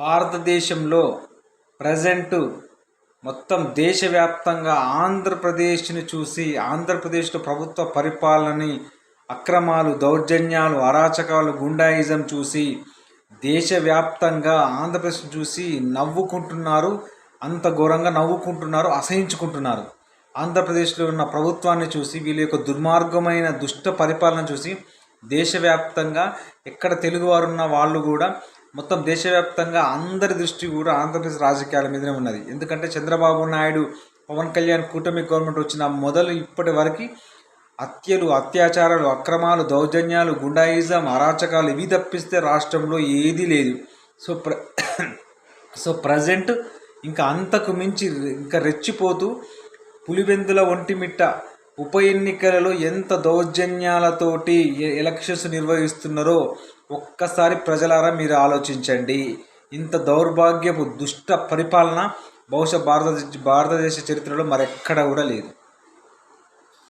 భారతదేశంలో ప్రజెంటు మొత్తం దేశవ్యాప్తంగా ఆంధ్రప్రదేశ్ని చూసి ఆంధ్రప్రదేశ్లో ప్రభుత్వ పరిపాలనని అక్రమాలు దౌర్జన్యాలు అరాచకాలు గుండాయిజం చూసి దేశవ్యాప్తంగా ఆంధ్రప్రదేశ్ చూసి నవ్వుకుంటున్నారు అంత ఘోరంగా నవ్వుకుంటున్నారు అసహించుకుంటున్నారు. ఆంధ్రప్రదేశ్లో ఉన్న ప్రభుత్వాన్ని చూసి వీళ్ళ యొక్క దుర్మార్గమైన దుష్ట పరిపాలన చూసి దేశవ్యాప్తంగా ఎక్కడ తెలుగువారు ఉన్న వాళ్ళు కూడా మొత్తం దేశవ్యాప్తంగా అందరి దృష్టి కూడా ఆంధ్రప్రదేశ్ రాజకీయాల మీదనే ఉన్నది. ఎందుకంటే చంద్రబాబు నాయుడు పవన్ కళ్యాణ్ కూటమి గవర్నమెంట్ వచ్చిన మొదలు ఇప్పటి వరకు హత్యలు అత్యాచారాలు అక్రమాలు దౌర్జన్యాలు గుండాయిజం అరాచకాలు ఇవి తప్పిస్తే రాష్ట్రంలో ఏదీ లేదు. సో ప్ర సో ప్రజెంట్ ఇంకా అంతకు మించి ఇంకా రెచ్చిపోతూ పులివెందుల ఒంటిమిట్ట ఉప ఎన్నికలలో ఎంత దౌర్జన్యాలతోటి ఎ- ఎలక్షన్స్ నిర్వహిస్తున్నారో ఒక్కసారి ప్రజలారా మీరు ఆలోచించండి. ఇంత దౌర్భాగ్యపు దుష్ట పరిపాలన బహుశా భారతదేశ భారతదేశ చరిత్రలో మరెక్కడ కూడా లేదు.